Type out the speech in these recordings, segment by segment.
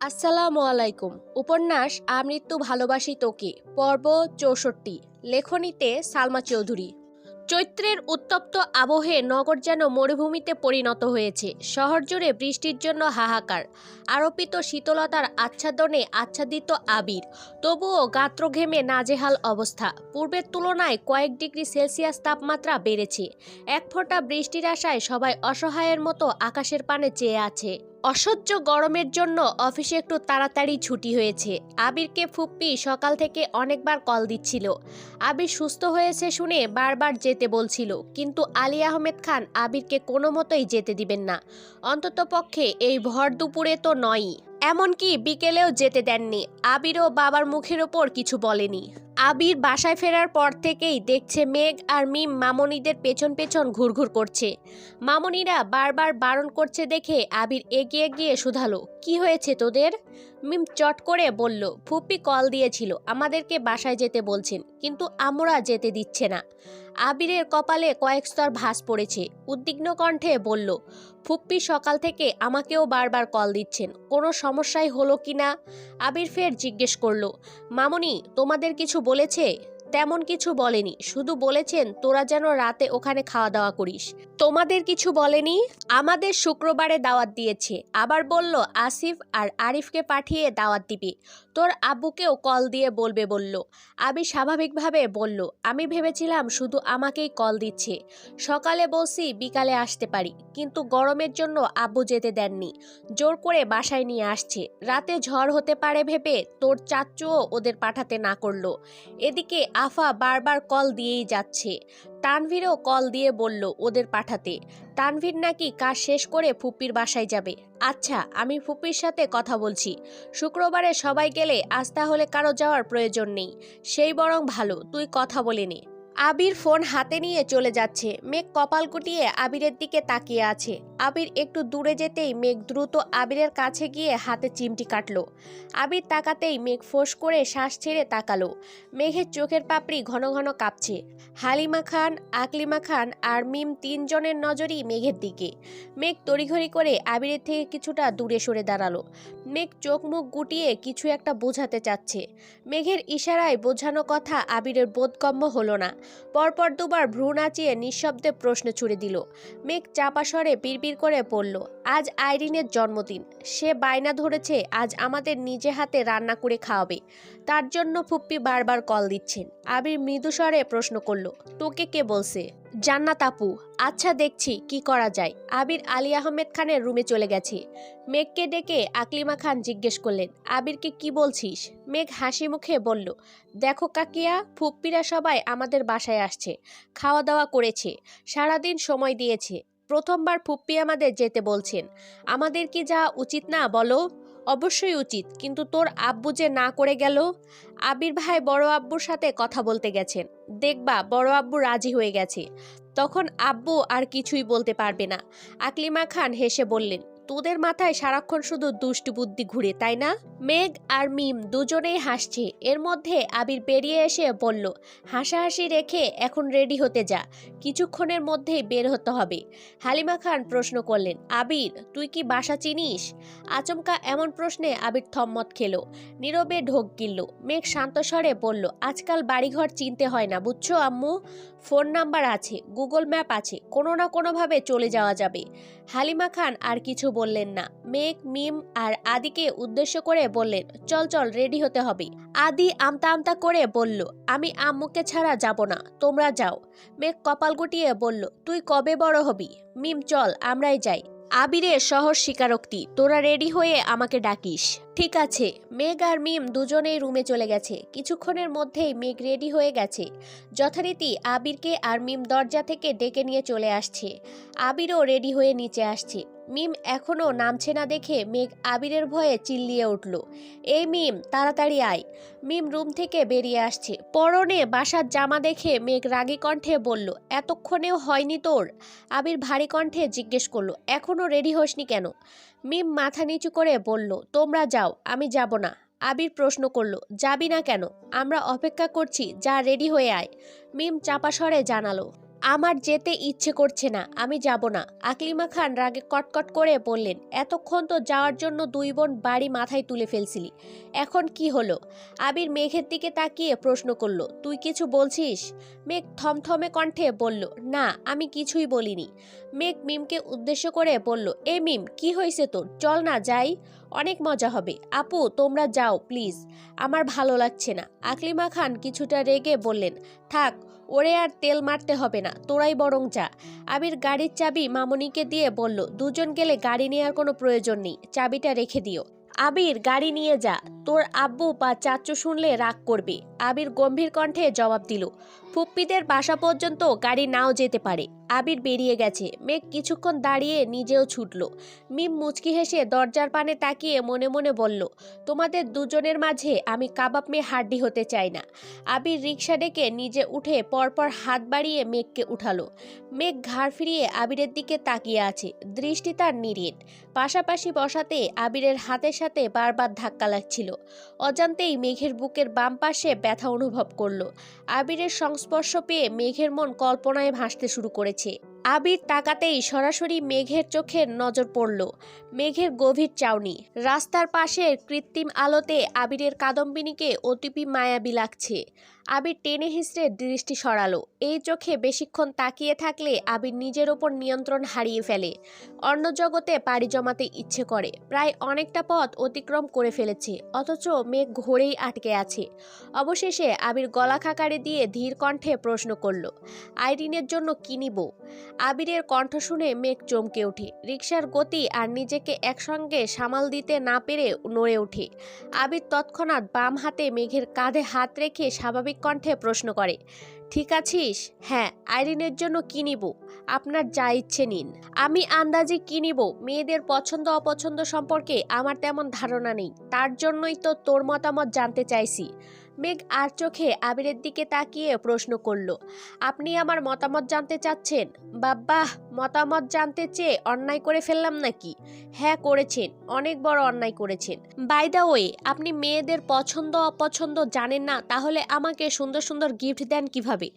আসসালামু আলাইকুম। উপন্যাস আমৃত্যু ভালোবাসি তোকে পর্ব চৌষট্টি। লেখনীতে সালমা চৌধুরী। চৈত্রের উত্তপ্ত আবহে নগর যেন মরুভূমিতে পরিণত হয়েছে। শহর জুড়ে বৃষ্টির জন্য হাহাকার। আরোপিত শীতলতার আচ্ছাদনে আচ্ছাদিত আবির। তবুও গাত্র ঘেমে নাজেহাল অবস্থা। পূর্বের তুলনায় কয়েক ডিগ্রি সেলসিয়াস তাপমাত্রা বেড়েছে। এক ফোঁটা বৃষ্টির আশায় সবাই অসহায়ের মতো আকাশের পানে চেয়ে আছে। অসহ্য গরমের জন্য অফিসে একটু তাড়াতাড়ি ছুটি হয়েছে। আবিরকে ফুপ্পি সকাল থেকে অনেকবার কল দিচ্ছিল। আবির সুস্থ হয়েছে শুনে বারবার যেতে বলছিল, কিন্তু আলী আহমেদ খান আবিরকে কোনো মতোই যেতে দিবেন না। অন্ততপক্ষে এই ভর দুপুরে তো নয়ই। এমনকি বিকেলেও যেতে দেননি। আবিরও বাবার মুখের ওপর কিছু বলেনি। আবির বাসায় ফেরার পর থেকেই দেখছে মেঘ আর মিম মামনিদের পেছন পেছন ঘুরঘুর করছে। মামনিরা বারবার বারণ করছে দেখে আবির এগিয়ে গিয়ে শুধালো। কি হয়েছে তোদের? মিম চট করে বলল ফুপ্পি কল দিয়েছিল, আমাদেরকে বাসায় যেতে বলছেন, কিন্তু আমরা যেতে দিচ্ছে না। আবিরের কপালে কয়েক স্তর ভাস পড়েছে। উদ্বিগ্ন কণ্ঠে বলল ফুপ্পি সকাল থেকে আমাকেও বারবার কল দিচ্ছেন, কোনো সমস্যাই হলো কি না আবির ফের জিজ্ঞেস করল, মামনি, তোমাদের কিছু বলেছে? তেমন কিছু বলেনি, শুধু বলেছেন, তোরা যেন রাতে ওখানে খাওয়া দাওয়া করিস। তোমাদের কিছু বলেনি? আমাদের শুক্রবারে দাওয়াত দিয়েছে। আবার বলল, আসিফ আর আরিফকে পাঠিয়ে দাওয়াত দিবে। তোর আব্বুকেও কল দিয়ে বলবে, বলল। আমি স্বাভাবিকভাবে বলল, আমি ভেবেছিলাম শুধু আমাকেই কল দিচ্ছে। সকালে বলছি বিকালে আসতে পারি, কিন্তু গরমের জন্য আব্বু যেতে দেননি। জোর করে বাসায় নিয়ে আসছে। রাতে ঝড় হতে পারে ভেবে তোর চাচুও ওদের পাঠাতে না করল। এদিকে আফা বারবার কল দিয়েই যাচ্ছে। তানভীরও কল দিয়ে বলল ওদের পাঠাতে। তানভীর নাকি কাজ শেষ করে ফুপির বাসায় যাবে। আচ্ছা আমি ফুপির সাথে কথা বলছি। শুক্রবারে সবাই গেলে আজ তাহলে কারও যাওয়ার প্রয়োজন নেই। সেই বরং ভালো, তুই কথা বলে নে। আবির ফোন হাতে নিয়ে চলে যাচ্ছে। মেঘ কপাল কুটিয়ে আবিরের দিকে তাকিয়ে আছে। আবির একটু দূরে যেতেই মেঘ দ্রুত আবিরের কাছে গিয়ে হাতে চিমটি কাটলো। আবির তাকাতেই মেঘ ফোঁস করে শ্বাস ছেড়ে তাকালো। মেঘের চোখের পাপড়ি ঘন ঘন কাঁপছে। হালিমা খান, আকলিমা খান আর মিম তিনজনের নজরই মেঘের দিকে। মেঘ তড়িঘড়ি করে আবিরের থেকে কিছুটা দূরে সরে দাঁড়াল। মেঘ চোখ মুখ গুটিয়ে কিছু একটা বোঝাতে চাচ্ছে। মেঘের ইশারায় বোঝানো কথা আবিরের বোধগম্য হলো না। পরপর দুবার ভ্রু নাচিয়ে নিঃশব্দে প্রশ্ন ছুড়ে দিল। মেঘ চাপা স্বরে করে পড়ল আজ আইরিনের জন্মদিন। সে বায়না ধরেছে, আজ আমাদের নিজে হাতে রান্না করে খাওয়াবে। তার জন্য ফুপ্পি বারবার কল দিচ্ছেন। আবির মৃদু স্বরে প্রশ্ন করল, তোকে কে বলছে? জান্নাত আপু আচ্ছা দেখছি কি করা যায়। আবির আলী আহমেদ খানের রুমে চলে গেছে। মেঘকে ডেকে আকলিমা খান জিজ্ঞেস করলেন, আবিরকে কি বলছিস? মেঘ হাসি মুখে বলল, দেখো কাকিয়া, ফুপ্পিরা সবাই আমাদের বাসায় আসছে খাওয়া দাওয়া করেছে, সারাদিন সময় দিয়েছে। প্রথমবার ফুপ্পি আমাদের যেতে বলছেন। আমাদের কি যাওয়া উচিত না বলো? অবশ্যই উচিত, কিন্তু তোর আব্বু যে না করে গেল? আবির ভাই বড় আব্বুর সাথে কথা বলতে গেছেন। দেখবা, বড় আব্বু রাজি হয়ে গেছে। তখন আব্বু আর কিছুই বলতে পারবে না। আকলিমা খান হেসে বললেন তোদের মাথায় সারাক্ষণ শুধু দুষ্টু বুদ্ধি ঘুরে, তাই না? মেঘ আর মিম দুজনেই হাসছে। এর মধ্যে আবির বেরিয়ে এসে বলল, হাসাহাসি রেখে এখন রেডি হতে যা। কিছুক্ষণের মধ্যেই বের হতে হবে। হালিমা খান প্রশ্ন করলেন, আবির, তুই কি বাসা চিনিস? আচমকা এমন প্রশ্নে আবির থম্মত খেলো। নীরবে ঢোক গিলল। মেঘ শান্ত স্বরে বলল, আজকাল বাড়িঘর চিনতে হয় না, বুঝছ আম্মু? ফোন নাম্বার আছে, গুগল ম্যাপ আছে, কোনো না কোনোভাবে চলে যাওয়া যাবে। হালিমা খান আর কিছু বললেন না। মেঘ, মিম আর আদিকে উদ্দেশ্য করে বললেন, চল চল, রেডি হতে হবে। আদি আমতা আমতা করে বলল, আমি আম্মুকে ছাড়া যাব না, তোমরা যাও। মেঘ কপাল গুটিয়ে বলল, তুই কবে বড় হবি? মিম, চল, আমরাই যাই। আবিরের শহর স্বীকারোক্তি, তোরা রেডি হয়ে আমাকে ডাকিস। ঠিক আছে। মেঘ আর মিম দুজনেই রুমে চলে গেছে। কিছুক্ষণের মধ্যেই মেঘ রেডি হয়ে গেছে। যথারীতি আবিরকে আর মিম দরজা থেকে ডেকে নিয়ে চলে আসছে। আবিরও রেডি হয়ে নিচে আসছে। মিম এখনও নামছে না দেখে মেঘ আবিরের ভয়ে চিল্লিয়ে উঠল, এই মিম, তাড়াতাড়ি আয়। মিম রুম থেকে বেরিয়ে আসছে। পরনে বাসার জামা দেখে মেঘ রাগী কণ্ঠে বলল, এতক্ষণেও হয়নি তোর? আবির ভারী কণ্ঠে জিজ্ঞেস করল এখনও রেডি হসনি কেন? মিম মাথা নিচু করে বলল, তোমরা যাও, আমি যাব না। আবির প্রশ্ন করল, যাবি না কেন? আমরা অপেক্ষা করছি, যা রেডি হয়ে আয়। মিম চাপা স্বরে জানালো আমার যেতে ইচ্ছে করছে না, আমি যাব না। আকলিমা খান রাগে কটকট করে বললেন, এতক্ষণ তো যাওয়ার জন্য দুই বোন বাড়ি মাথায় তুলে ফেলছিলি। এখন কি হলো? আবির মেঘের দিকে তাকিয়ে প্রশ্ন করল, তুই কিছু বলছিস? মেঘ থমথমে কণ্ঠে বলল, না, আমি কিছুই বলিনি। মেঘ মিমকে উদ্দেশ্য করে বলল, এ মিম, কি হয়েছে তোর? চল না, যাই। অনেক মজা হবে। আপু, তোমরা যাও, প্লিজ। আমার ভালো লাগছে না। আকলিমা খান কিছুটা রেগে বললেন, থাক ওরে আর তেল মারতে হবে না, তোরাই বরং যা। আবির গাড়ির চাবি মামনিকে দিয়ে বলল, দুজন গেলে গাড়ি নেওয়ার কোনো প্রয়োজন নেই, চাবিটা রেখে দিও। আবির, গাড়ি নিয়ে যা, তোর আব্বু বা চাচু শুনলে রাগ করবে। আবির গম্ভীর কণ্ঠে জবাব দিল ফুপ্পিদের বাসা পর্যন্ত গাড়ি নাও যেতে পারে। আবির বেরিয়ে গেছে। মেঘ কিছুক্ষণ দাঁড়িয়ে নিজেও ছুটল। মিম মুচকি হেসে দরজার পানে তাকিয়ে মনে মনে বলল, তোমাদের দুজনের মাঝে আমি কাবাব মেয়ে হাড্ডি হতে চাই না। আবির রিক্সা ডেকে নিজে উঠে পরপর হাত বাড়িয়ে মেঘকে উঠালো। মেঘ ঘাড় ফিরিয়ে আবিরের দিকে তাকিয়ে আছে। দৃষ্টি তার নিরেট। পাশাপাশি বসাতে আবিরের হাতের সাথে বারবার ধাক্কা লাগছিল। অজান্তেই মেঘের বুকের বাম পাশে ব্যথা অনুভব করল। আবিরের সংস্পর্শ পেয়ে মেঘের মন কল্পনায় ভাসতে শুরু করেছে। আবির তাকাতেই সরাসরি মেঘের চোখের নজর পড়ল। মেঘের গভীর চাউনি। রাস্তার পাশের কৃত্রিম আলোতে আবিরের কাদম্বিনীকে অতিপি মায়াবী লাগছে। আবির টেনে হিসড়ে দৃষ্টি সরালো। এই চোখে বেশিক্ষণ তাকিয়ে থাকলে আবির নিজের ওপর নিয়ন্ত্রণ হারিয়ে ফেলে। অন্য জগতে পাড়ি জমাতে ইচ্ছে করে। প্রায় অনেকটা পথ অতিক্রম করে ফেলেছে, অথচ মেঘ ঘোরেই আটকে আছে। অবশেষে আবির গলা খাকারে দিয়ে ধীর কণ্ঠে প্রশ্ন করল, আইরিনের জন্য কি নিব? আবিরের কণ্ঠ শুনে মেঘ চমকে ওঠে রিক্সার গতি আর নিজেকে একসঙ্গে সামাল দিতে না পেরে নড়ে ওঠে আবির তৎক্ষণাৎ বাম হাতে মেঘের কাঁধে হাত রেখে স্বাভাবিক কণ্ঠে প্রশ্ন করে, ঠিক আছিস? হ্যাঁ আইরিনের জন্য কি নিব? আপনার যা ইচ্ছে নিন। আমি আন্দাজে কি নিব? মেয়েদের পছন্দ অপছন্দ সম্পর্কে আমার তেমন ধারণা নেই। তার জন্যই তো তোর মতামত জানতে চাইছি। মেঘ আর চোখে আবিরের দিকে তাকিয়ে প্রশ্ন করল, আপনি আমার মতামত জানতে চাচ্ছেন? বাব্বা মতামত জানতে চেয়ে অন্যায় করে ফেললাম নাকি? হ্যাঁ করেছেন, অনেক বড় অন্যায় করেছেন। বাই দা ওয়ে আপনি মেয়েদের পছন্দ অপছন্দ জানেন না, তাহলে আমাকে সুন্দর সুন্দর গিফট দেন কীভাবে?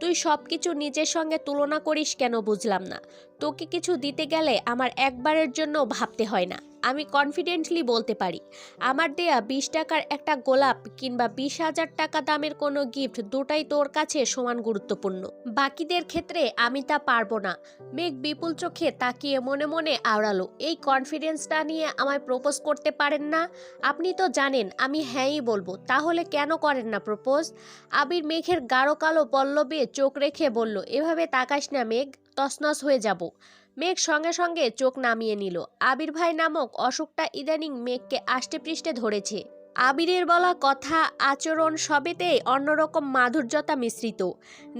তুই সব কিছু নিজের সঙ্গে তুলনা করিস কেন বুঝলাম না। তোকে কিছু দিতে গেলে আমার একবারের জন্য ভাবতে হয় না। আমি কনফিডেন্টলি বলতে পারি, আমার দেয়া বিশ টাকার একটা গোলাপ কিংবা বিশ হাজার টাকা দামের কোনো গিফট দুটাই তোর কাছে সমান গুরুত্বপূর্ণ। বাকিদের ক্ষেত্রে আমি তা পারব না। মেঘ বিপুল চোখে তাকিয়ে মনে মনে আওড়ালো, এই কনফিডেন্সটা নিয়ে আমায় প্রপোজ করতে পারেন না? আপনি তো জানেন, আমি হ্যাঁই বলব, তাহলে কেন করেন না প্রপোজ আবির মেঘের গাঢ় কালো পল্লবে চোখ রেখে বলল, এভাবে তাকাস না, মেঘ। তসনস হয়ে যাব। মেঘ সঙ্গে সঙ্গে চোখ নামিয়ে নিল। আবির ভাই নামক অসুখটা ইদানিং মেঘকে আষ্টে পৃষ্ঠে ধরেছে। আবিরের বলা কথা, আচরণ সবেতে অন্যরকম মাধুর্যতা মিশ্রিত।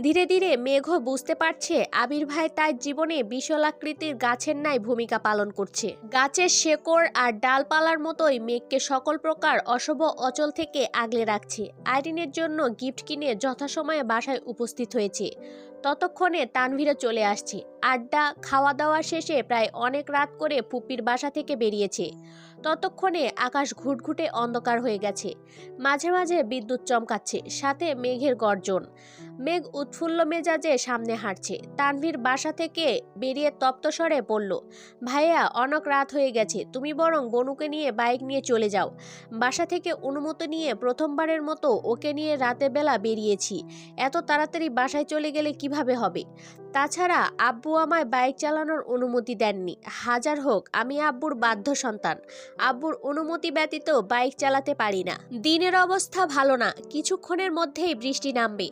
ধীরে ধীরে মেঘ বুঝতে পারছে আবির ভাই তার জীবনে বিশলাকৃতির গাছের ন্যায় ভূমিকা পালন করছে। গাছের শেকড় আর ডালপালার মতোই মেঘকে সকল প্রকার অশুভ অচল থেকে আগলে রাখছে। আইরিনের জন্য গিফট কিনে যথাসময়ে বাসায় উপস্থিত হয়েছে। ততক্ষণে তানভীরও চলে আসছে। আড্ডা খাওয়া দাওয়া শেষে প্রায় অনেক রাত করে পুপির বাসা থেকে বেরিয়েছে। ততক্ষণে আকাশ ঘুটঘুটে অন্ধকার হয়ে গেছে। মাঝে মাঝে বিদ্যুৎ চমকাচ্ছে সাথে মেঘের গর্জন। মেঘ উৎফুল্ল মেজাজে সামনে হাঁটছে। তানভীর বাসা থেকে বেরিয়ে তপ্তস্বরে বলল, ভাইয়া, অনেক রাত হয়ে গেছে। তুমি বরং বনুকে নিয়ে বাইক নিয়ে চলে যাও। বাসা থেকে অনুমতি নিয়ে প্রথমবারের মতো ওকে নিয়ে রাতের বেলা বেরিয়েছি। এত তাড়াতাড়ি বাসায় চলে গেলে কীভাবে হবে? তাছাড়া আব্বু আমায় বাইক চালানোর অনুমতি দেননি। হাজার হোক, আমি আব্বুর বাধ্য সন্তান। আব্বুর অনুমতি ব্যতীত বাইক চালাতে পারি না। দিনের অবস্থা ভালো না। কিছুক্ষণের মধ্যেই বৃষ্টি নামবে।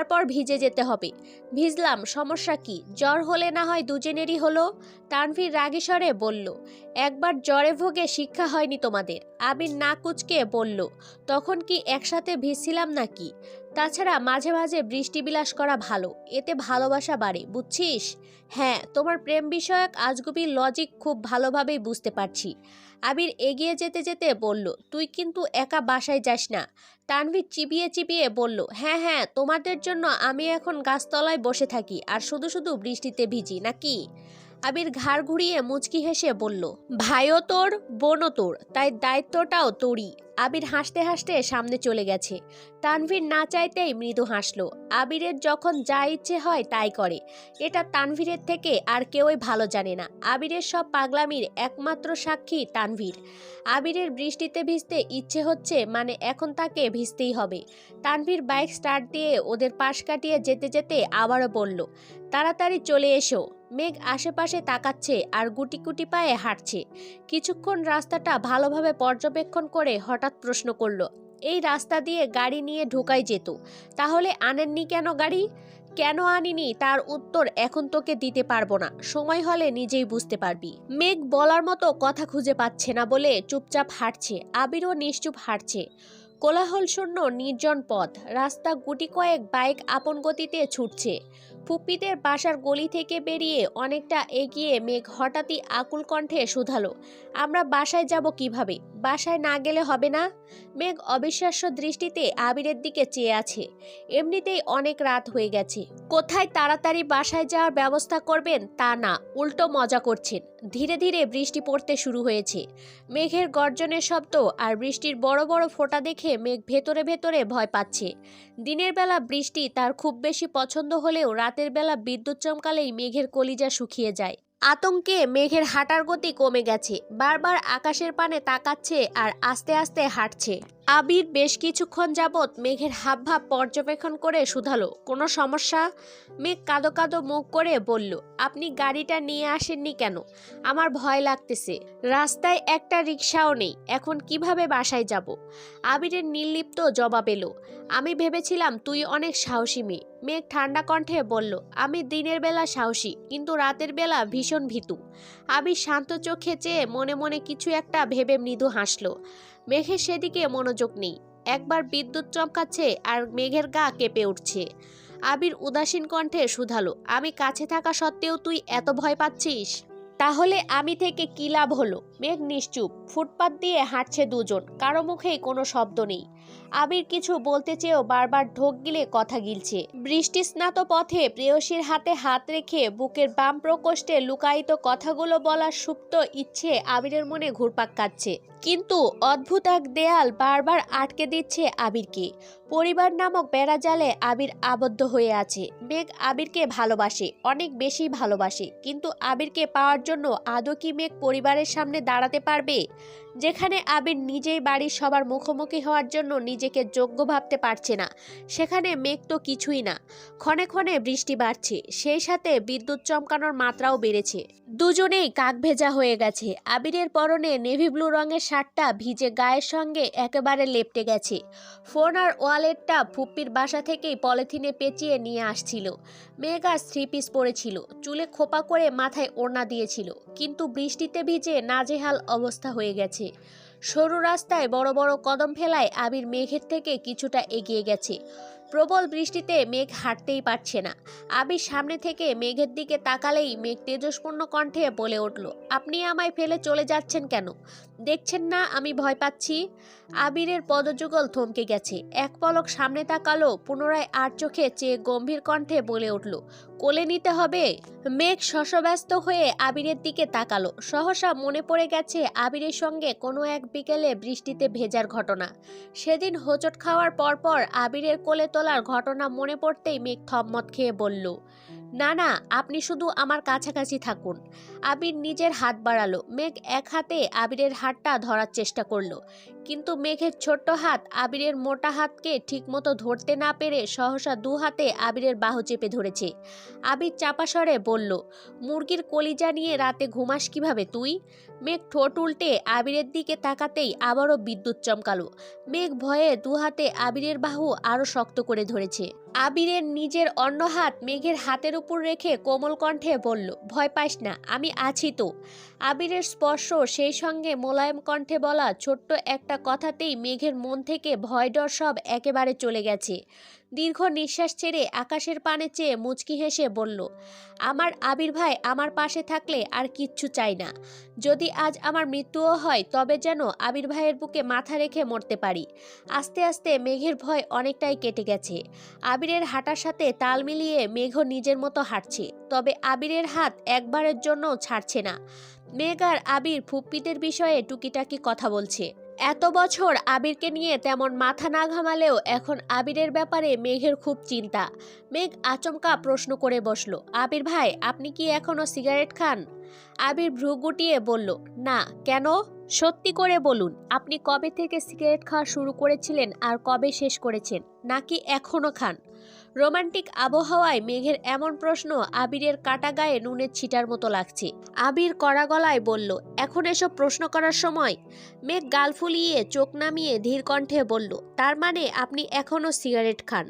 তারপর ভিজে যেতে হবে। ভিজলাম, সমস্যা কি? জ্বর হলে না হয় দুজনেরই হলো? তানভীর রাগেশ্বরে বলল, একবার জ্বরে ভোগে শিক্ষা হয়নি তোমাদের। আবির না কুচকে বলল, তখন কি একসাথে ভিজছিলাম নাকি? তাছাড়া মাঝে মাঝে বৃষ্টি বিলাস করা ভালো, এতে ভালোবাসা বাড়ে, বুঝছিস? হ্যাঁ তোমার প্রেম বিষয়ক আজগুবির লজিক খুব ভালোভাবেই বুঝতে পারছি। আবির এগিয়ে যেতে যেতে বলল, তুই কিন্তু একা বাসায় যাস না। তানভীর চিবিয়ে চিবিয়ে বলল হ্যাঁ হ্যাঁ তোমাদের জন্য আমি এখন গাছতলায় বসে থাকি, আর শুধু শুধু বৃষ্টিতে ভিজি, নাকি? আবির ঘাড় ঘুরিয়ে মুচকি হেসে বলল, ভাইও তোর, বোনও তোর, তাই দায়িত্বটাও তোরই। আবির হাসতে হাসতে সামনে চলে গেছে। তানভীর না চাইতেই মৃদু হাসলো। আবিরের যখন যা ইচ্ছে হয় তাই করে। এটা তানভীরের থেকে আর কেউই ভালো জানে না। আবিরের সব পাগলামির একমাত্র সাক্ষী তানভীর। আবিরের বৃষ্টিতে ভিজতে ইচ্ছে হচ্ছে মানে এখন তাকে ভিজতেই হবে। তানভীর বাইক স্টার্ট দিয়ে ওদের পাশ কাটিয়ে যেতে যেতে আবারও বলল, তাড়াতাড়ি চলে এসো। মেঘ আশেপাশে তাকাচ্ছে আর গুটি গুটি পায়ে হাঁটছে। কিছুক্ষণ রাস্তাটা ভালোভাবে পর্যবেক্ষণ করে হঠাৎ প্রশ্ন করল, এই রাস্তা দিয়ে গাড়ি নিয়ে ঢোকাই যেত, তাহলে আনেননি কেন গাড়ি? কেন আনিনি? তার উত্তর এখন তোকে দিতে পারব না, সময় হলে নিজেই বুঝতে পারবি। মেঘ বলার মতো কথা খুঁজে পাচ্ছে না বলে চুপচাপ হাঁটছে, আবিরও নিশ্চুপ হাঁটছে। কোলাহল শূন্য নির্জন পথ, রাস্তা গুটি কয়েক বাইক আপন গতিতে ছুটছে। ফুপ্পিদের বাসার গলি থেকে বেরিয়ে অনেকটা এগিয়ে মেঘ হঠাৎই আকুল কণ্ঠে শুধালো। আমরা বাসায় যাব কীভাবে? বাসায় না গেলে হবে না? মেঘ অবিশ্বাস্য দৃষ্টিতে আবিরের দিকে চেয়ে আছে। এমনিতেই অনেক রাত হয়ে গেছে। কোথায় তাড়াতাড়ি বাসায় যাওয়ার ব্যবস্থা করবেন তা না, উল্টো মজা করছেন। ধীরে ধীরে বৃষ্টি পড়তে শুরু হয়েছে। মেঘের গর্জনের শব্দ আর বৃষ্টির বড় বড় ফোঁটা দেখে মেঘ ভেতরে ভেতরে ভয় পাচ্ছে। দিনের বেলা বৃষ্টি তার খুব বেশি পছন্দ হলেও রাতের বেলা বিদ্যুৎ চমকালেই মেঘের কলিজা শুকিয়ে যায়। আতঙ্কে মেঘের হাঁটার গতি কমে গেছে। বারবার আকাশের পানে তাকাচ্ছে আর আস্তে আস্তে হাঁটছে। আবির বেশ কিছুক্ষণ যাবৎ মেঘের হাবভাব পর্যবেক্ষণ করে শুধালো। কোনো সমস্যা? মেঘ কাদো কাদো মুখ করে বলল, আপনি গাড়িটা নিয়ে আসেননি কেন? আমার ভয় লাগতেছে। রাস্তায় একটা রিক্সাও নেই, এখন কীভাবে বাসায় যাব? আবিরের নির্লিপ্ত জবাব এলো, আমি ভেবেছিলাম তুই অনেক সাহসী মেয়ে। মেঘ ঠান্ডা কণ্ঠে বলল, আমি দিনের বেলা সাহসী, কিন্তু রাতের বেলা ভীষণ ভীতু। আবির শান্ত চোখে চেয়ে মনে মনে কিছু একটা ভেবে মৃদু হাসলো। মেঘের সেদিকে মনোযোগ নেই। একবার বিদ্যুৎ চমকাচ্ছে আর মেঘের গা কেঁপে উঠছে। আবির উদাসীন কণ্ঠে শুধালো, আমি কাছে থাকা সত্ত্বেও তুই এত ভয় পাচ্ছিস? তাহলে আমি থেকে কি লাভ হলো? মেঘ নিশ্চুপ, ফুটপাত দিয়ে হাঁটছে দুজন, কারও মুখেই কোনো শব্দ নেই। আবির কিছু বলতে চেয়েও বারবার ঢোক গিলে কথা গিলছে। বৃষ্টি স্নাত পথে প্রেয়সীর হাতে হাত রেখে বুকের বাম প্রকোষ্ঠে লুকায়িত কথাগুলো বলার সুপ্ত ইচ্ছে আবিরের মনে ঘুরপাক কাচ্ছে কিন্তু অদ্ভুত এক দেয়াল বারবার আটকে দিচ্ছে আবিরকে। পরিবার নামক বেড়াজালে আবির আবদ্ধ হয়ে আছে। মেঘ আবিরকে ভালোবাসে, অনেক বেশি ভালোবাসে। কিন্তু আবিরকে পাওয়ার জন্য আদৌ কি মেঘ পরিবারের সামনে দাঁড়াতে পারবে? যেখানে আবির নিজেই বাড়ির সবার মুখোমুখি হওয়ার জন্য নিজেকে যোগ্য ভাবতে পারছে না, সেখানে মেঘ তো কিছুই না। ক্ষণে ক্ষণে বৃষ্টি বাড়ছে, সেই সাথে বিদ্যুৎ চমকানোর মাত্রাও বেড়েছে। দুজনেই কাক ভেজা হয়ে গেছে। আবিরের পরনে নেভি ব্লু রঙের শার্টটা ভিজে গায়ের সঙ্গে একেবারে লেপটে গেছে। ফোন আর ওয়ালেটটা ফুপ্পির বাসা থেকেই পলিথিনে পেঁচিয়ে নিয়ে আসছিল। মেঘা থ্রি পিস পরেছিল। চুলে খোপা করে মাথায় ওড়না দিয়েছিল। কিন্তু বৃষ্টিতে ভিজে নাজেহাল অবস্থা হয়ে গেছে। সরু রাস্তায় বড় বড় কদম ফেলায় আবির মেঘের থেকে কিছুটা এগিয়ে গেছে। প্রবল বৃষ্টিতে মেঘ হাঁটতেই পারছে না। আবির সামনে থেকে মেঘের দিকে তাকালেই মেঘ তেজস্পূর্ণ কণ্ঠে বলে উঠল, আপনি আমায় ফেলে চলে যাচ্ছেন কেন? দেখছেন না, আমি ভয় পাচ্ছি। আবিরের পদযুগল থমকে গেছে। এক পলক সামনে তাকালো, পুনরায় আর চোখে চেয়ে গম্ভীর কণ্ঠে বলে উঠল, কোলে নিতে হবে? মেঘ শশব্যস্ত হয়ে আবিরের দিকে তাকালো। সহসা মনে পড়ে গেছে আবিরের সঙ্গে কোনো এক বিকেলে বৃষ্টিতে ভেজার ঘটনা। সেদিন হোঁচট খাওয়ার পরপর আবিরের কোলে তোলার ঘটনা মনে পড়তেই মেঘ থম্মত খেয়ে বলল না না, আপনি শুধু আমার কাছাকাছি থাকুন। আবির নিজের হাত বাড়ালো। মেঘ এক হাতে আবিরের হাতটা ধরার চেষ্টা করল। কিন্তু মেঘের ছোট্ট হাত আবিরের মোটা হাতকে ঠিকমতো ধরতে না পেরে সহসা দু হাতে আবিরের বাহু চেপে ধরেছে। আবির চাপাসরে বলল, মুরগির কলিজা নিয়ে রাতে ঘুমাস কীভাবে তুই? মেঘ ঠোঁট উল্টে আবিরের দিকে তাকাতেই আবারও বিদ্যুৎ চমকালো। মেঘ ভয়ে দু হাতে আবিরের বাহু আরও শক্ত করে ধরেছে। আবিরের নিজের অন্য হাত মেঘের হাতের উপর রেখে কোমল কণ্ঠে বলল, ভয় পাস না, আমি আছি তো। আবিরের স্পর্শ সেই সঙ্গে মোলায়েম কণ্ঠে বলা ছোট্ট একটা একটা কথাতেই মেঘের মন থেকে ভয় ডর সব একেবারে চলে গেছে। দীর্ঘ নিঃশ্বাস ছেড়ে আকাশের পানে চেয়ে মুচকি হেসে বলল, আমার আবির ভাই আমার পাশে থাকলে আর কিচ্ছু চাই না। যদি আজ আমার মৃত্যুও হয়, তবে যেন আবির ভাইয়ের বুকে মাথা রেখে মরতে পারি। আস্তে আস্তে মেঘের ভয় অনেকটাই কেটে গেছে। আবিরের হাঁটার সাথে তাল মিলিয়ে মেঘ নিজের মতো হাঁটছে, তবে আবিরের হাত একবারের জন্য ছাড়ছে না। মেঘ আর আবির ফুপ্পিদের বিষয়ে টুকিটাকি কথা বলছে। এত বছর আবিরকে নিয়ে তেমন মাথা না ঘামালেও এখন আবিরের ব্যাপারে মেঘের খুব চিন্তা। মেঘ আচমকা প্রশ্ন করে বসল, আবির ভাই, আপনি কি এখনও সিগারেট খান? আবির ভ্রু গুটিয়ে বলল, না, কেন? সত্যি করে বলুন, আপনি কবে থেকে সিগারেট খাওয়া শুরু করেছিলেন আর কবে শেষ করেছেন? নাকি এখনও খান? রোমান্টিক আবহাওয়ায় মেঘের এমন প্রশ্ন আবিরের কাটা গায়ে নুনের ছিটার মতো লাগছে। আবির কড়া গলায় বলল, এখন এসব প্রশ্ন করার সময়? মেঘ গাল ফুলিয়ে চোখ নামিয়ে ধীর কণ্ঠে বলল, তার মানে আপনি এখনও সিগারেট খান?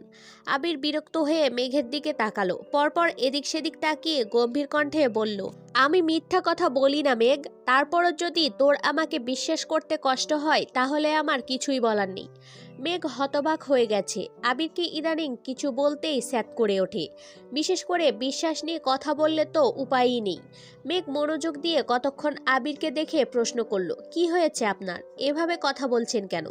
আবির বিরক্ত হয়ে মেঘের দিকে তাকালো, পরপর এদিক সেদিক তাকিয়ে গম্ভীর কণ্ঠে বলল, আমি মিথ্যা কথা বলি না মেঘ, তারপরও যদি তোর আমাকে বিশ্বাস করতে কষ্ট হয়, তাহলে আমার কিছুই বলার নেই। মেঘ হতবাক হয়ে গেছে। আবিরকে ইদানিং কিছু বলতেই স্যাত করে ওঠে। বিশেষ করে বিশ্বাস নিয়ে কথা বললে তো উপায়ই নেই। মেঘ মনোযোগ দিয়ে কতক্ষণ আবিরকে দেখে প্রশ্ন করল, কি হয়েছে আপনার? এভাবে কথা বলছেন কেন?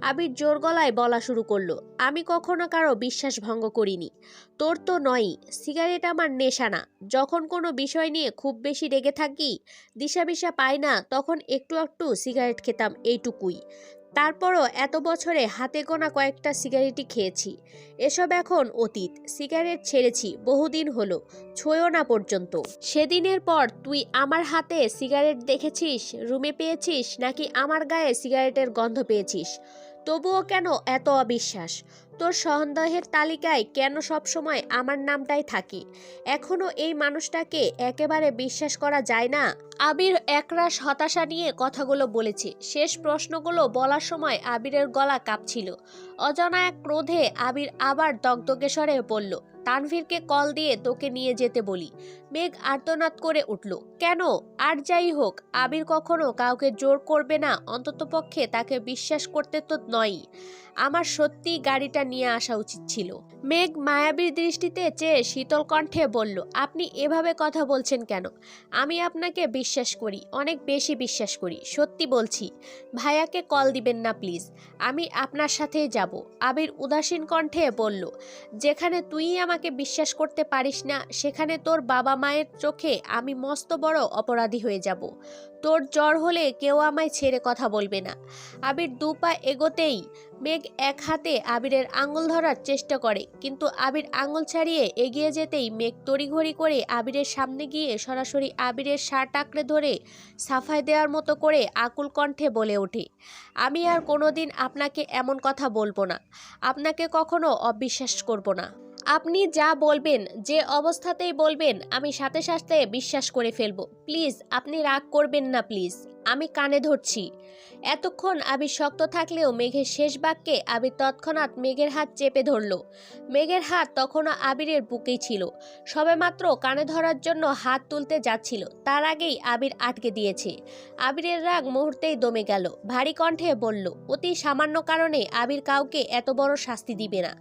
আবির জোর গলায় বলা শুরু করল, আমি কখনো কারও বিশ্বাস ভঙ্গ করিনি। তোর তো নয়ই। সিগারেট আমার নেশা না। যখন কোনো বিষয় নিয়ে খুব বেশি রেগে থাকি দিশা বিশা পাই না, তখন একটু একটু সিগারেট খেতাম এইটুকুই। তারপরও এত বছরে হাতে গোনা কয়েকটা সিগারেটই খেয়েছি। এসব এখন অতীত। সিগারেট ছেড়েছি, বহুদিন হলো, ছয়ও না পর্যন্ত। সেদিনের পর তুই আমার হাতে সিগারেট দেখেছিস? রুমে পেয়েছিস? নাকি আমার গায়ে সিগারেটের গন্ধ পেয়েছিস? তবুও কেন এত অবিশ্বাস? তোর সন্দেহের তালিকায় কেন সব সময় আমার নামটাই থাকে? এখনও এই মানুষটাকে একেবারে বিশ্বাস করা যায় না? আবির একরাশ হতাশা নিয়ে কথাগুলো বলেছে। শেষ প্রশ্নগুলো বলার সময় আবিরের গলা কাঁপছিল। অজানা এক ক্রোধে আবির আবার দগদগে স্বরে বলল তানভীরকে কল দিয়ে তোকে নিয়ে যেতে বলি। মেঘ আর্তনাদ করে উঠল। কেন? আর যাই হোক, আবির কখনো কাউকে জোর করবে না অন্ততপক্ষে তাকে বিশ্বাস করতে তো নয়ই। আমার সত্যি গাড়িটা নিয়ে আসা উচিত ছিল। মেঘ মায়াবীর দৃষ্টিতে চেয়ে শীতল কণ্ঠে বলল, আপনি এভাবে কথা বলছেন কেন? আমি আপনাকে বিশ্বাস করি, অনেক বেশি বিশ্বাস করি, সত্যি বলছি। ভাইয়াকে কল দিবেন না প্লিজ, আমি আপনার সাথেই যাব। আবির উদাসীন কণ্ঠে বলল, যেখানে তুই আমাকে বিশ্বাস করতে পারিস না, সেখানে তোর বাবা মায়ের চোখে আমি মস্ত বড় অপরাধী হয়ে যাব। তোর জ্বর হলে কেউ আমায় ছেড়ে কথা বলবে না। আবির দু পা এগোতেই মেঘ এক হাতে আবিরের আঙুল ধরার চেষ্টা করে, কিন্তু আবির আঙুল ছাড়িয়ে এগিয়ে যেতেই মেঘ তড়িঘড়ি করে আবিরের সামনে গিয়ে সরাসরি আবিরের শার্ট আঁকড়ে ধরে সাফাই দেওয়ার মতো করে আকুল কণ্ঠে বলে ওঠে, আমি আর কোনোদিন আপনাকে এমন কথা বলব না। আপনাকে কখনো অবিশ্বাস করব না। আপনি যা বলবেন, যে অবস্থাতেই বলবেন, আমি সাথে সাথে বিশ্বাস করে ফেলব। প্লিজ, আপনি রাগ করবেন না, প্লিজ। আমি কানে ধরছি। এতক্ষণ আবির শক্ত থাকলেও মেঘের শেষ বাক্যে আবির তৎক্ষণাৎ মেঘের হাত চেপে ধরল। মেঘের হাত তখনও আবিরের বুকেই ছিল। সবেমাত্র কানে ধরার জন্য হাত তুলতে যাচ্ছিল। তার আগেই আবির আটকে দিয়েছে। আবিরের রাগ মুহূর্তেই দমে গেল। ভারী কণ্ঠে বলল, অতি সামান্য কারণে আবির কাউকে এত বড় শাস্তি দিবে না।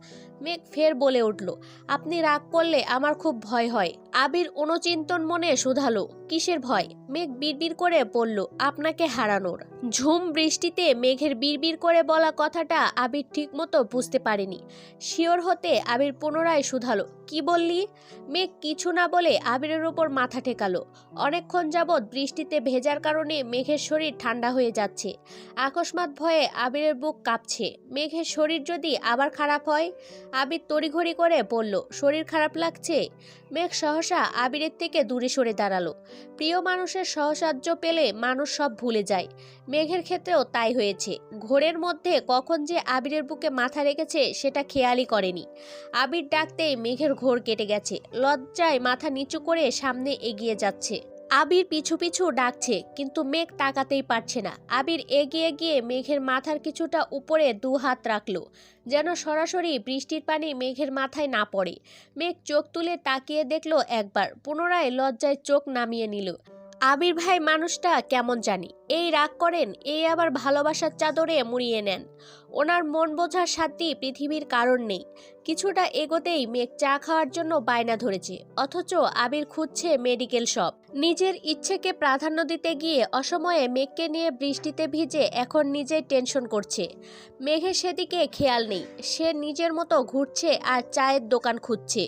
মেঘ ফের বলে উঠল, আপনি রাগ করলে আমার খুব ভয় হয়। আবির অনুচিন্তন মনে শুধালো, কিসের ভয়? মেঘ বিড়বিড় করে বলল, আপনাকে হারানোর। ঝুম বৃষ্টিতে মেঘের বিড়বিড় করে বলা কথাটা আবির ঠিকমতো বুঝতে পারেনি। শিওর হতে আবির পুনরায় শুধালো, কি বললি? মেঘ কিছু না বলে আবিরের ওপর মাথা ঠেকালো। অনেকক্ষণ যাবৎ বৃষ্টিতে ভেজার কারণে মেঘের শরীর ঠান্ডা হয়ে যাচ্ছে। আকস্মাৎ ভয়ে আবিরের বুক কাঁপছে। মেঘের শরীর যদি আবার খারাপ হয়? আবির তড়িঘড়ি করে বলল, শরীর খারাপ লাগছে? মেঘ সহসা আবিরের থেকে দূরে সরে দাঁড়াল। প্রিয় মানুষের সহসাহায্য পেলে মানুষ সব ভুলে যায়। মেঘের ক্ষেত্রেও তাই হয়েছে। ঘোরের মধ্যে কখন যে আবিরের বুকে মাথা রেখেছে, সেটা খেয়ালই করেনি। আবির ডাকতেই মেঘের ঘোর কেটে গেছে। লজ্জায় মাথা নিচু করে সামনে এগিয়ে যাচ্ছে। আবির পিছু পিছু ডাকছে, কিন্তু মেঘ তাকাতেই পারছে না। আবির এগিয়ে গিয়ে মেঘের মাথার কিছুটা উপরে দু হাত রাখল, যেন সরাসরি বৃষ্টির পানি মেঘের মাথায় না পড়ে। মেঘ চোখ তুলে তাকিয়ে দেখল একবার, পুনরায় লজ্জায় চোখ নামিয়ে নিল। আবির ভাই, মানুষটা কেমন জানি। এই রাগ করেন, এই আবার ভালোবাসার চাদরে মুড়িয়ে নেন। ওনার মন বোঝার সাথী পৃথিবীর কারণ নেই। কিছুটা এগোতেই মেঘ চা খাওয়ার জন্য বায়না ধরেছে, অথচ আবির খুঁজছে মেডিকেল শপ। নিজের ইচ্ছেকে প্রাধান্য দিতে গিয়ে অসময়ে মেঘকে নিয়ে বৃষ্টিতে ভিজে এখন নিজেই টেনশন করছে। মেঘের সেদিকে খেয়াল নেই, সে নিজের মতো ঘুরছে আর চায়ের দোকান খুঁজছে।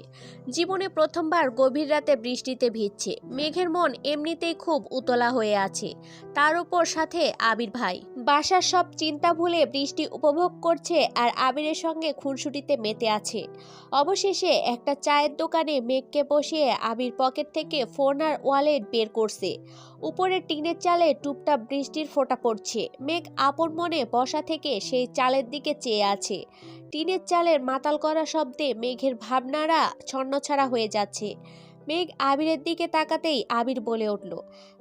জীবনে প্রথমবার গভীর রাতে বৃষ্টিতে ভিজছে, মেঘের মন এমনিতেই খুব উতলা হয়ে আছে। তার উপর সাথে আবির ভাই। বাসার সব চিন্তা ভুলে বৃষ্টি উপভোগ করছে আর আবিরের সঙ্গে খুনসুটিতে মেতে আছে। অবশেষে একটা চায়ের দোকানে মেঘকে বসিয়ে আবির পকেট থেকে ফোন আর ওয়ালেট বের করছে। উপরে টিনের চালে টুপটাপ বৃষ্টির ফোঁটা পড়ছে। মেঘ আপন মনে বসা থেকে সেই চালের দিকে চেয়ে আছে। টিনের চালের মাতাল করা শব্দে মেঘের ভাবনারা ছন্নছাড়া হয়ে যাচ্ছে। মেঘ আবিরের দিকে তাকাতেই আবির বলে উঠল,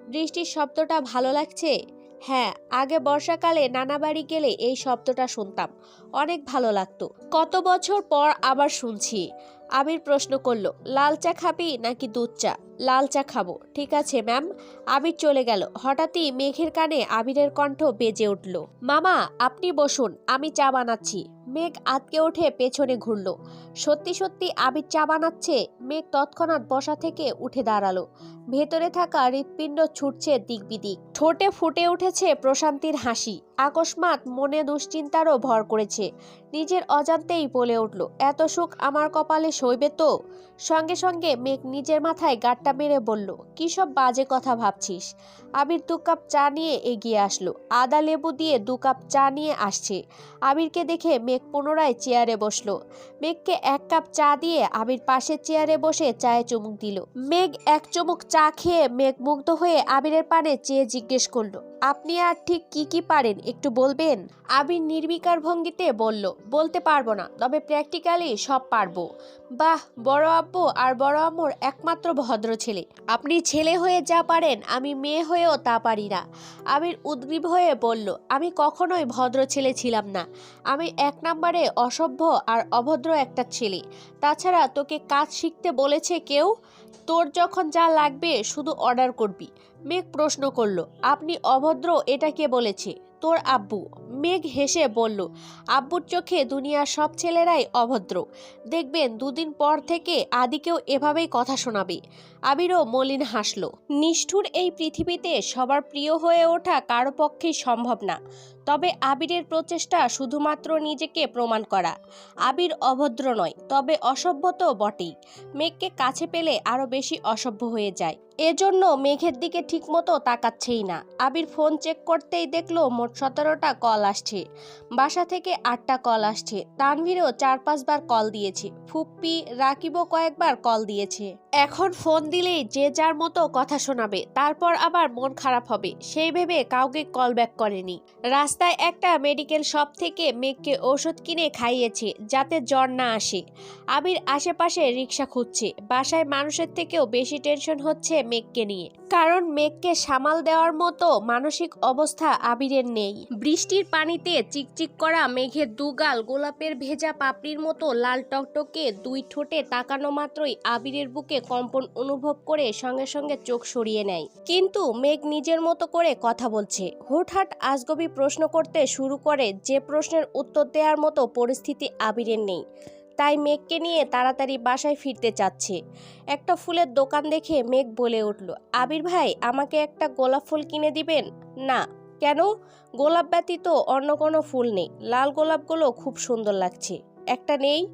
বৃষ্টির শব্দটা ভালো লাগছে? হ্যাঁ আগে বর্ষাকালে নানা বাড়ি গেলে এই শব্দটা শুনতাম। অনেক ভালো লাগতো। কত বছর পর আবার শুনছি। আবির প্রশ্ন করল, লাল চা খাবি নাকি দুধ চা? লাল চা খাব। ঠিক আছে, ম্যাম। আবির চলে গেল। হঠাৎই মেঘের কানে আবিরের কণ্ঠ বেজে উঠল। মামা, আপনি বসুন, আমি চা বানাচ্ছি। মেঘ আতকে উঠে পেছনে ঘুরল। সত্যি সত্যি আবির চা বানাচ্ছে? মেঘ তৎক্ষণাৎ বসা থেকে উঠে দাঁড়াল। ভেতরে থাকা হৃৎপিণ্ড ছুটছে দিক বিদিক। ঠোঁটে ফুটে উঠেছে প্রশান্তির হাসি। আকস্মাৎ মনে দুশ্চিন্তারও ভর করেছে। নিজের অজান্তেই বলে উঠল, এত সুখ আমার কপালে সইবে তো? সঙ্গে সঙ্গে মেঘ নিজের মাথায় গাট্টা মেরে বলল, কী সব বাজে কথা ভাবছিস? আবির দু কাপ চা নিয়ে এগিয়ে আসলো। আদা লেবু দিয়ে দু কাপ চা নিয়ে আসছে। আবিরকে দেখে মেঘ পুনরায় চেয়ারে বসল। মেঘকে এক কাপ চা দিয়ে আবির পাশের চেয়ারে বসে চায়ে চুমুক দিল। মেঘ এক চুমুক চা খেয়ে মেঘ মুগ্ধ হয়ে আবিরের পানে চেয়ে জিজ্ঞেস করল আপনি আর ঠিক কি কি পারেন একটু বলবেন? আবির নির্বিকার ভঙ্গিতে বলল, বলতে পারব না, তবে প্র্যাকটিক্যালি সব পারব। বাহ, বড় আব্বু আর বড় আম্মুর একমাত্র ভদ্র ছেলে। আপনি ছেলে হয়ে যা পারেন, আমি মেয়ে হয়েও তা পারি না। আবির উদ্গ্রীব হয়ে বলল, আমি কখনোই ভদ্র ছেলে ছিলাম না। আমি এক নম্বরে অসভ্য আর অভদ্র একটা ছেলে। তাছাড়া তোকে কাজ শিখতে বলেছে কেউ? তোর যখন যা লাগবে, শুধু অর্ডার করবি। মেঘ প্রশ্ন করল, আপনি অভদ্র, এটা কে বলেছে? তোর আব্বু। মেঘ হেসে বলল, আব্বুর চোখে দুনিয়ার সব ছেলেরাই অভদ্র। দেখবেন, দুদিন পর থেকে আদিকেও এভাবেই কথা শোনাবে। আবিরও মলিন হাসল, নিষ্ঠুর এই পৃথিবীতে সবার প্রিয় হয়ে ওঠা কারও পক্ষেই সম্ভব না। তবে আবিরের প্রচেষ্টা শুধুমাত্র নিজেকে প্রমাণ করা। আবির অভদ্র নয়, তবে অসভ্য তো বটেই। মেঘকে কাছে পেলে আরও বেশি অসভ্য হয়ে যায়। এজন্য মেঘের দিকে ঠিকমতো তাকাচ্ছেই না। আবির ফোন চেক করতেই দেখল মোট সতেরোটা কল আসছে। বাসা থেকে আটটা কল আসছে। তানভীরও চার পাঁচবার কল দিয়েছে। ফুপ্পি, রাকিবও কয়েকবার কল দিয়েছে। এখন ফোন দিলেই যে যার মতো কথা শোনাবে, তারপর আবার মন খারাপ হবে। সেই ভেবে কাউকে কল ব্যাক করেনি। রাস্তায় একটা মেডিকেল শপ থেকে মেঘকে ওষুধ কিনে খাইয়েছে, যাতে জ্বর না আসে। আবির আশেপাশে রিক্সা খুঁজছে। বাসায় মানুষের থেকেও বেশি টেনশন হচ্ছে মেঘকে নিয়ে। কারণ মেঘকে সামাল দেওয়ার মতো মানসিক অবস্থা আবিরের নেই। বৃষ্টির পানিতে চিকচিক করা মেঘের দুগাল গোলাপের ভেজা পাপড়ির মতো লাল টকটকে দুই ঠোঁটে তাকানো মাত্রই আবিরের বুকে কম্পন অনুভব করে সঙ্গে সঙ্গে চোখ সরিয়ে নেয়। কিন্তু মেঘ নিজের মতো করে কথা বলছে। হুটহাট আজগবি প্রশ্ন করতে শুরু করে যে প্রশ্নের উত্তর দেওয়ার মতো পরিস্থিতি আবিরের নেই। তাই মেঘকে নিয়ে তাড়াতাড়ি বাসায় ফিরতে চাচ্ছে। একটা ফুলের দোকান দেখে মেঘ বলে উঠল, আবির ভাই, আমাকে একটা গোলাপ ফুল কিনে দিবেন? না। কেন? গোলাপ ব্যতীত অন্য কোনো ফুল নেই। লাল গোলাপগুলো খুব সুন্দর লাগছে। একটা নেই?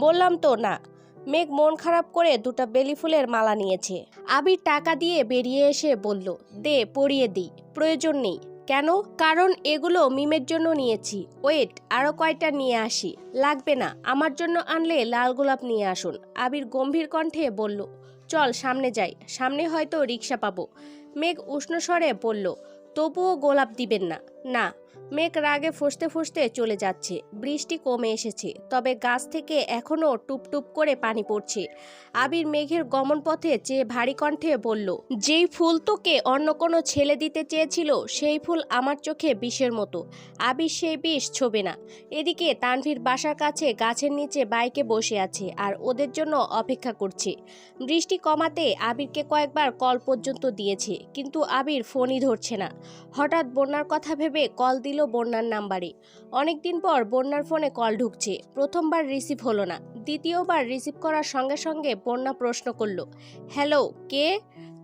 বললাম তো না। মেঘ মন খারাপ করে দুটো বেলি ফুলের মালা নিয়েছে। আবির টাকা দিয়ে বেরিয়ে এসে বলল, দে, পরিয়ে দিই, প্রয়োজন নেই। কেন? কারণ এগুলো মিমের জন্য নিয়েছি। ওয়েট আরও কয়টা নিয়ে আসি? লাগবে না, আমার জন্য আনলে লাল গোলাপ নিয়ে আসুন। আবির গম্ভীর কণ্ঠে বলল, চল, সামনে যাই, সামনে হয়তো রিক্সা পাবো। মেঘ উষ্ণ স্বরে বলল, তবুও গোলাপ দিবেন না। না মেঘ রাগে ফসতে ফুসতে চলে যাচ্ছে। বৃষ্টি কমে এসেছে, তবে গাছ থেকে এখনও টুপটুপ করে পানি পড়ছে। আবির মেঘের গমন পথে চেয়ে ভারী কণ্ঠে বলল, যেই ফুল তোকে অন্য কোনো ছেলে দিতে চেয়েছিল, সেই ফুল আমার চোখে বিষের মতো। আবির সেই বিষ ছোবে না। এদিকে তানভীর বাসার কাছে গাছের নিচে বাইকে বসে আছে আর ওদের জন্য অপেক্ষা করছে। বৃষ্টি কমাতে আবিরকে কয়েকবার কল পর্যন্ত দিয়েছে, কিন্তু আবির ফোনই ধরছে না। হঠাৎ বন্যার কথা ভেবে কল দিল বন্যার নাম্বারে অনেকদিন পর বন্যার ফোনে কল ঢুকছে। প্রথমবার রিসিভ হলো না। দ্বিতীয়বার রিসিভ করার সঙ্গে সঙ্গে বন্যা প্রশ্ন করল, হ্যালো, কে?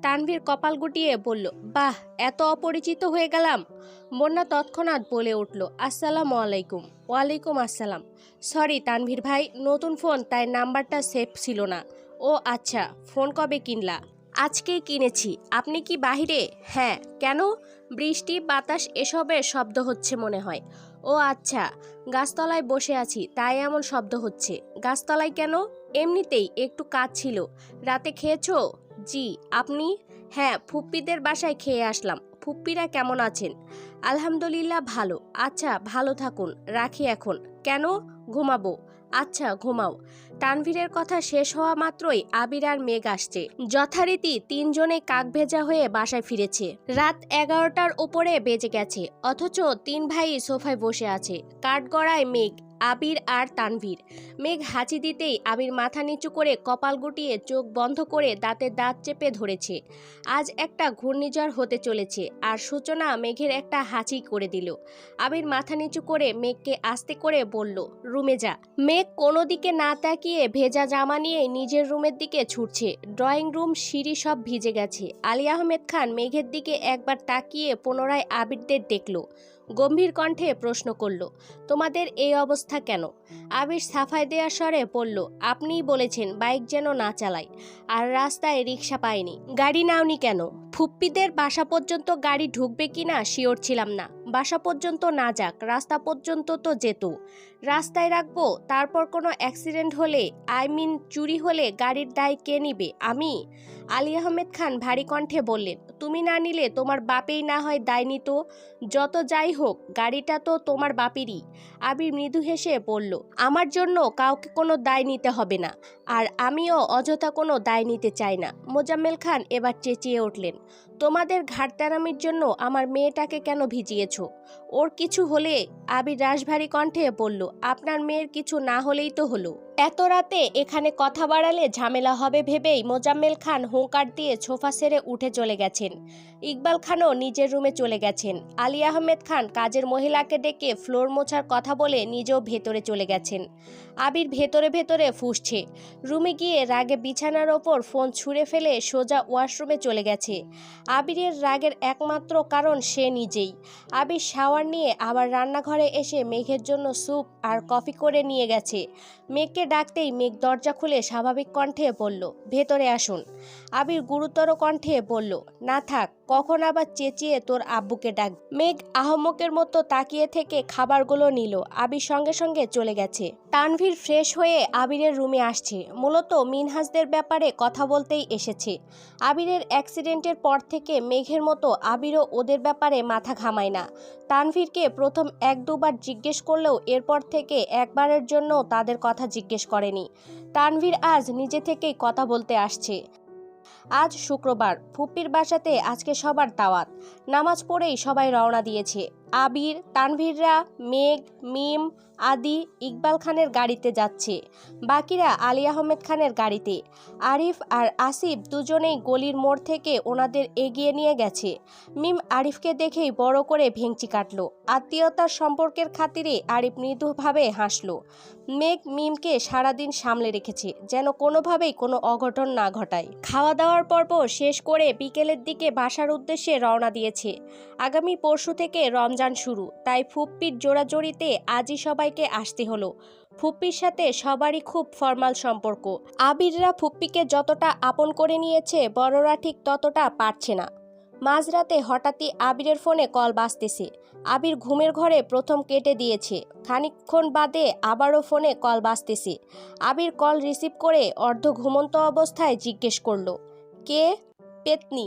তানভীর কপাল গুটিয়ে বলল, বাহ, এত অপরিচিত হয়ে গেলাম। বন্যা তৎক্ষণাৎ বলে উঠল, আসসালামু আলাইকুম। ওয়ালাইকুম আসসালাম। সরি তানভীর ভাই, নতুন ফোন, তাই নাম্বারটা সেভ ছিল না। ও আচ্ছা ফোন কবে কিনলা? আজকেই কিনেছি। আপনি কি বাহিরে? হ্যাঁ। কেন? বৃষ্টি, বাতাস, এসবের শব্দ হচ্ছে মনে হয়। ও আচ্ছা গাছতলায় বসে আছি, তাই এমন শব্দ হচ্ছে। গাছতলায় কেন? এমনিতেই একটু কাজ ছিল। রাতে খেয়েছো? জি। আপনি? হ্যাঁ ফুপ্পিদের বাসায় খেয়ে আসলাম। ফুপ্পিরা কেমন আছেন? আলহামদুলিল্লাহ ভালো। আচ্ছা ভালো থাকুন। রাখি এখন। কেন? ঘুমাবো। আচ্ছা ঘুমাও। তানভীরের কথা শেষ হওয়া মাত্রই আবির আর মেঘ আসছে। যথারীতি তিনজনে কাক ভেজা হয়ে বাসায় ফিরেছে। রাত এগারোটার উপরে বেজে গেছে, অথচ তিন ভাই সোফায় বসে আছে। কাঠগড়ায় মেঘ, আবির আর তানভীর। মেঘ হাঁচি দিতেই আবির মাথা নিচু করে কপাল গুটিয়ে চোখ বন্ধ করে দাঁতে দাঁত চেপে ধরেছে। আজ একটা ঘূর্ণিঝড় হতে চলেছে আর সূচনা মেঘের একটা হাঁচি করে দিল। আবির মাথা নিচু করে মেঘকে আস্তে করে বলল, রুমে যা। মেঘ কোনো দিকে না তাকিয়ে ভেজা জামা নিয়ে নিজের রুমের দিকে ছুটছে। ড্রয়িং রুম, সিঁড়ি সব ভিজে গেছে। আলী আহমেদ খান মেঘের দিকে একবার তাকিয়ে পুনরায় আবিরদের দেখল। গম্ভীর কণ্ঠে প্রশ্ন করল, তোমাদের এই অবস্থা কেন? আবির সাফাই দেওয়ার স্বরে বলল, আপনিই বলেছেন বাইক যেন না চালাই আর রাস্তায় রিক্সা পাইনি। গাড়ি নাওনি কেন? ফুপ্পিদের বাসা পর্যন্ত গাড়ি ঢুকবে কি না শিওর ছিলাম না। বাসা পর্যন্ত না যাক, রাস্তা পর্যন্ত তো যেত। রাস্তায় রাখব, তারপর কোনো অ্যাক্সিডেন্ট হলে, আই মিন চুরি হলে গাড়ির দায় কে নিবে? আমি? আলী আহমেদ খান ভারী কণ্ঠে বললেন তুমি না নিলে তোমার বাপেই না হয় দায় নিত যত যাই হোক, গাড়িটা তো তোমার বাপেরই। আবির মৃদু হেসে বলল, আমার জন্য কাউকে কোনো দায় নিতে হবে না। আর আমিও অযথা কোনো দায় নিতে চাই না। মোজাম্মেল খান এবার চেঁচিয়ে উঠলেন, তোমাদের ঘাটতারামির জন্য আমার মেয়েটাকে কেন ভিজিয়েছ? ওর কিছু হলে আবির রাশভারী কণ্ঠে বলল, আপনার মেয়ের কিছু না হলেই তো হলো। এত রাতে এখানে কথা বাড়ালে ঝামেলা হবে ভেবেই মোজাম্মেল খান হুঙ্কার দিয়ে সোফা সেরে উঠে চলে গেছেন। ইকবাল খানও নিজের রুমে চলে গেছেন। আলী আহমেদ খান কাজের মহিলাকে ডেকে ফ্লোর মোছার কথা বলে নিজেও ভেতরে চলে গেছেন। আবির ভেতরে ভেতরে ফুসছে। রুমে গিয়ে রাগে বিছানার ওপর ফোন ছুঁড়ে ফেলে সোজা ওয়াশরুমে চলে গেছে। আবিরের রাগের একমাত্র কারণ সে নিজেই। আবির শাওয়ার নিয়ে আবার রান্নাঘরে এসে মেঘের জন্য স্যুপ আর কফি করে নিয়ে গেছে। মেঘকে ডাকতেই মেঘ দরজা খুলে স্বাভাবিক কণ্ঠে বলল, ভেতরে আসুন। আবির গুরুতর কণ্ঠে বলল, না থাক কখন আবার চেঁচিয়ে তোর আব্বুকে ডাক। মেঘ আহমকের মতো তাকিয়ে থেকে খাবারগুলো নিল। আবির সঙ্গে সঙ্গে চলে গেছে। তানভীর ফ্রেশ হয়ে আবিরের রুমে আসছে। মূলত মিনহাজদের ব্যাপারে কথা বলতেই এসেছে। আবিরের অ্যাক্সিডেন্টের পর থেকে মেঘের মতো আবিরও ওদের ব্যাপারে মাথা ঘামায় না। তানভীরকে প্রথম এক দুবার জিজ্ঞেস করলেও এরপর থেকে একবারের জন্য তাদের কথা জিজ্ঞেস করেনি। তানভীর আজ নিজে থেকেই কথা বলতে আসছে। আজ শুক্রবার ফুপির বাসাতে আজকে সবার দাওয়াত। নামাজ পড়েই সবাই রওনা দিয়েছে। আবির, তানভীররা, মেঘ, মিম, আদি, ইকবাল খানের গাড়িতে যাচ্ছে। বাকিরা আলী আহমেদ খানের গাড়িতে। আরিফ আর আসিফ দুজনেই গলির মোড় থেকে ওনাদের এগিয়ে নিয়ে গেছে। মিম আরিফকে দেখেই বড় করে ভেঙচি কাটলো। আত্মীয়তার সম্পর্কের খাতিরে আরিফ মৃদুভাবে হাসল। মেঘ মিমকে সারাদিন সামলে রেখেছে, যেন কোনোভাবেই কোনো অঘটন না ঘটায়। খাওয়া দাওয়ার পর্ব শেষ করে বিকেলের দিকে বাসার উদ্দেশ্যে রওনা দিয়েছে আগামী পরশু থেকে রমজান শুরু, তাই ফুপ্পির জোড়াজড়িতে আজই সবাইকে আসতে হলো। ফুপ্পির সাথে সবারই খুব ফর্মাল সম্পর্ক। আবিররা ফুপ্পিকে যতটা আপন করে নিয়েছে, বড়রা ঠিক ততটা পারছে না। মাঝরাতে হঠাৎই আবিরের ফোনে কল বাজতেছে। আবির ঘুমের ঘরে প্রথম কেটে দিয়েছে। খানিকক্ষণ বাদে আবারও ফোনে কল বাজতেছে। আবির কল রিসিভ করে অর্ধ ঘুমন্ত অবস্থায় জিজ্ঞেস করল, কে? পেতনি?